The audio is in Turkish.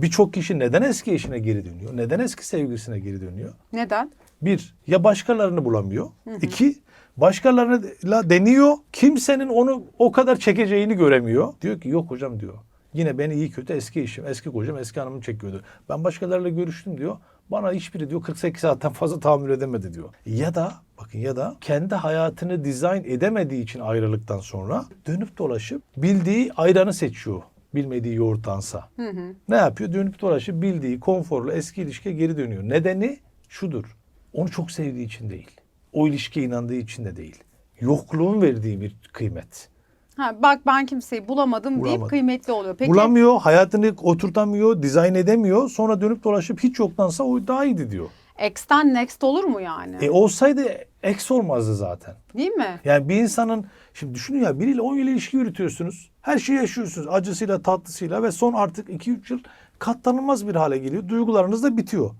Birçok kişi neden eski eşine geri dönüyor? Neden eski sevgilisine geri dönüyor? Neden? Bir, ya başkalarını bulamıyor. İki, başkalarıyla deniyor. Kimsenin onu o kadar çekeceğini göremiyor. Diyor ki yok hocam diyor. Yine beni iyi kötü eski eşim, eski kocam, eski hanımım çekiyordu. Ben başkalarıyla görüştüm diyor. Bana hiçbiri diyor 48 saatten fazla tahammül edemedi diyor. Ya da bakın ya da kendi hayatını dizayn edemediği için ayrılıktan sonra dönüp dolaşıp bildiği ayranı seçiyor. Bilmediği yoğurttansa. Ne yapıyor? Dönüp dolaşıp bildiği konforlu eski ilişkiye geri dönüyor. Nedeni şudur. Onu çok sevdiği için değil. O ilişkiye inandığı için de değil. Yokluğun verdiği bir kıymet. Ha, bak ben kimseyi bulamadım deyip Bulamadım. kıymetli oluyor. Peki Bulamıyor, hayatını oturtamıyor, dizayn edemiyor. Sonra dönüp dolaşıp hiç yoktansa o daha iyiydi diyor. X'ten next olur mu yani? E olsaydı ex olmazdı zaten. Değil mi? Yani bir insanın şimdi düşünün ya biriyle 10 yıl ilişki yürütüyorsunuz. Her şeyi yaşıyorsunuz acısıyla tatlısıyla ve son artık 2-3 yıl katlanılmaz bir hale geliyor. Duygularınız da bitiyor.